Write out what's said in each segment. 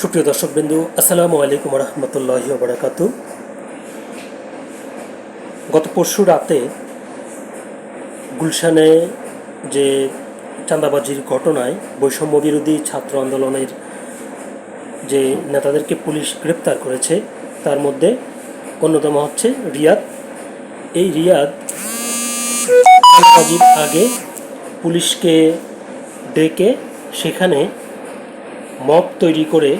সুপ্রিয় দর্শকবৃন্দু, আসসালামু আলাইকুম রহমতুল্লাহি বারাকাতু গত পরশু রাতে গুলশানে যে চাঁদাবাজির ঘটনায় বৈষম্য বিরোধী ছাত্র আন্দোলনের যে নেতাদেরকে পুলিশ গ্রেপ্তার করেছে, তার মধ্যে অন্যতম হচ্ছে রিয়াদ। এই রিয়াদ চাঁদাবাজির আগে পুলিশকে ডেকে সেখানে মব তৈরি করে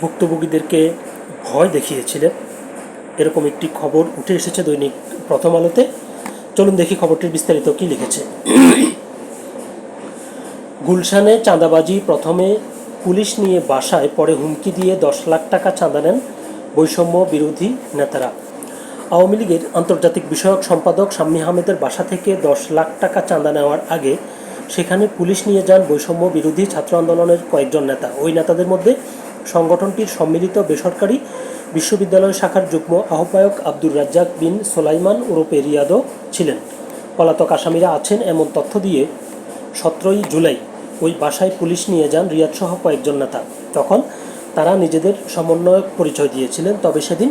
ভুক্তভোগীদেরকে ভয় দেখিয়েছিলেন। এরকম একটি খবর উঠে এসেছে দৈনিক প্রথম আলোতে। চলুন দেখি খবরটির বিস্তারিত কি লিখেছে। গুলশানে চাঁদাবাজি প্রথমে পুলিশ নিয়ে বাসায় পরে হুমকি দিয়ে দশ লাখ টাকা চাঁদা নেন বৈষম্য বিরোধী নেতারা। আওয়ামী লীগের আন্তর্জাতিক বিষয়ক সম্পাদক শাম্মী আহমেদের বাসা থেকে দশ লাখ টাকা চাঁদা নেওয়ার আগে সেখানে পুলিশ নিয়ে যান বৈষম্য বিরোধী ছাত্র আন্দোলনের কয়েকজন নেতা। ওই নেতাদের মধ্যে সংগঠনটির সম্মিলিত বেসরকারি বিশ্ববিদ্যালয় শাখার যুগ্ম আহ্বায়ক আব্দুর রাজ্জাক বিন সোলাইমান ওরফে রিয়াদও ছিলেন। পলাতক আসামিরা আছেন এমন তথ্য দিয়ে সতেরোই জুলাই ওই বাসায় পুলিশ নিয়ে যান রিয়াদসহ কয়েকজন নেতা। তখন তারা নিজেদের সমন্বয়ক পরিচয় দিয়েছিলেন, তবে সেদিন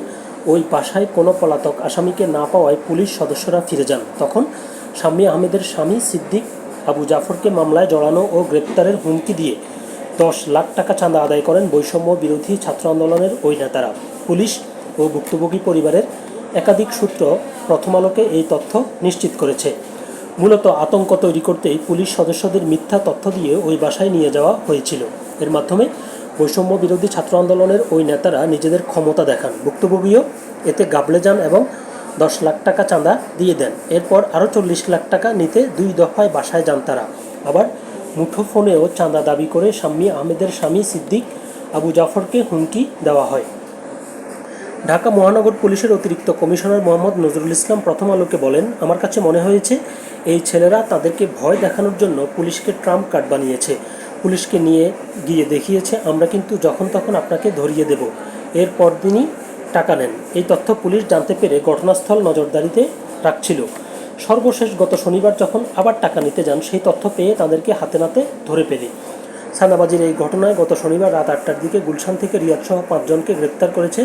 ওই বাসায় কোনো পলাতক আসামিকে না পাওয়ায় পুলিশ সদস্যরা ফিরে যান। তখন শাম্মী আহমেদের স্বামী সিদ্দিক আবু জাফরকে মামলায় জড়ানো ও গ্রেপ্তারের হুমকি দিয়ে দশ লাখ টাকা চাঁদা আদায় করেন বৈষম্য বিরোধী ছাত্র আন্দোলনের ওই নেতারা। পুলিশ ও ভুক্তভোগী পরিবারের একাধিক সূত্র প্রথম আলোকে এই তথ্য নিশ্চিত করেছে। মূলত আতঙ্ক তৈরি করতেই পুলিশ সদস্যদের মিথ্যা তথ্য দিয়ে ওই বাসায় নিয়ে যাওয়া হয়েছিল। এর মাধ্যমে বৈষম্য বিরোধী ছাত্র আন্দোলনের ওই নেতারা নিজেদের ক্ষমতা দেখান। ভুক্তভোগীও এতে গাবলে যান এবং দশ লাখ টাকা চাঁদা দিয়ে দেন। এরপর আরও চল্লিশ লাখ টাকা নিতে দুই দফায় বাসায় যান তারা। আবার মুঠোফোনেও চাঁদা দাবি করে শাম্মী আহমেদের স্বামী সিদ্দিক আবু জাফরকে হুমকি দেওয়া হয়। ঢাকা মহানগর পুলিশের অতিরিক্ত কমিশনার মোহাম্মদ নজরুল ইসলাম প্রথম আলোকে বলেন, আমার কাছে মনে হয়েছে, এই ছেলেরা তাদেরকে ভয় দেখানোর জন্য পুলিশকে ট্রাম্প কার্ড বানিয়েছে। পুলিশকে নিয়ে গিয়ে দেখিয়েছে, আমরা কিন্তু যখন তখন আপনাকে ধরিয়ে দেব। এর পরদিনই টাকা নেন। এই তথ্য পুলিশ জানতে পেরে ঘটনাস্থল নজরদারিতে রাখছিল। সর্বশেষ গত শনিবার যখন আবার টাকা নিতে যান, সেই তথ্য পেয়ে তাদেরকে হাতে নাতে ধরে পেলে সানাবাজির এই ঘটনায় গত শনিবার রাত আটটার দিকে গুলশান থেকে রিয়াদসহ পাঁচজনকে গ্রেপ্তার করেছে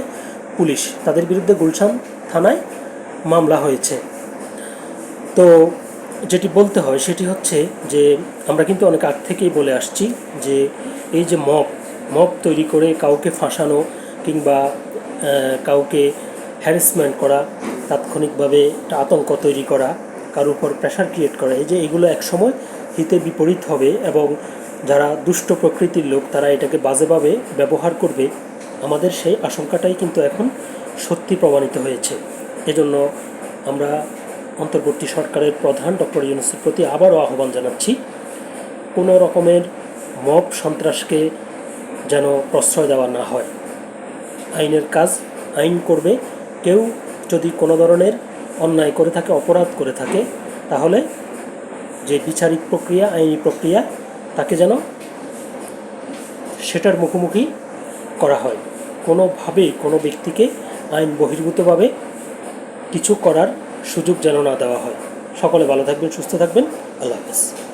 পুলিশ। তাদের বিরুদ্ধে গুলশান থানায় মামলা হয়েছে। তো যেটি বলতে হয়, সেটি হচ্ছে যে, আমরা কিন্তু অনেক আগ থেকেই বলে আসছি যে, এই যে মব মব তৈরি করে কাউকে ফাঁসানো কিংবা কাউকে হ্যারাসমেন্ট করা, তাৎক্ষণিকভাবে একটা আতঙ্ক তৈরি করা, কারোর উপর প্রেশার ক্রিয়েট করা, এই যে এগুলো একসময় হিতে বিপরীত হবে এবং যারা দুষ্ট প্রকৃতির লোক, তারা এটাকে বাজেভাবে ব্যবহার করবে, আমাদের সেই আশঙ্কাটাই কিন্তু এখন সত্যি প্রমাণিত হয়েছে। এজন্য আমরা অন্তর্বর্তী সরকারের প্রধান ডক্টর ইউনুসের প্রতি আবারও আহ্বান জানাচ্ছি, কোনো রকমের মব সন্ত্রাসকে যেন প্রশ্রয় দেওয়া না হয়। আইনের কাজ, আইন করবে। কেউ যদি কোনো ধরনের অন্যায় করে থাকে, অপরাধ করে থাকে, তাহলে যে বিচারিক প্রক্রিয়া, আইনি প্রক্রিয়া, তাকে যেন সেটার মুখোমুখি করা হয়। কোনোভাবেই কোনো ব্যক্তিকে আইন বহির্ভূতভাবে কিছু করার সুযোগ যেন না দেওয়া হয়। সকলে ভালো থাকবেন, সুস্থ থাকবেন। আল্লাহ হাফেজ।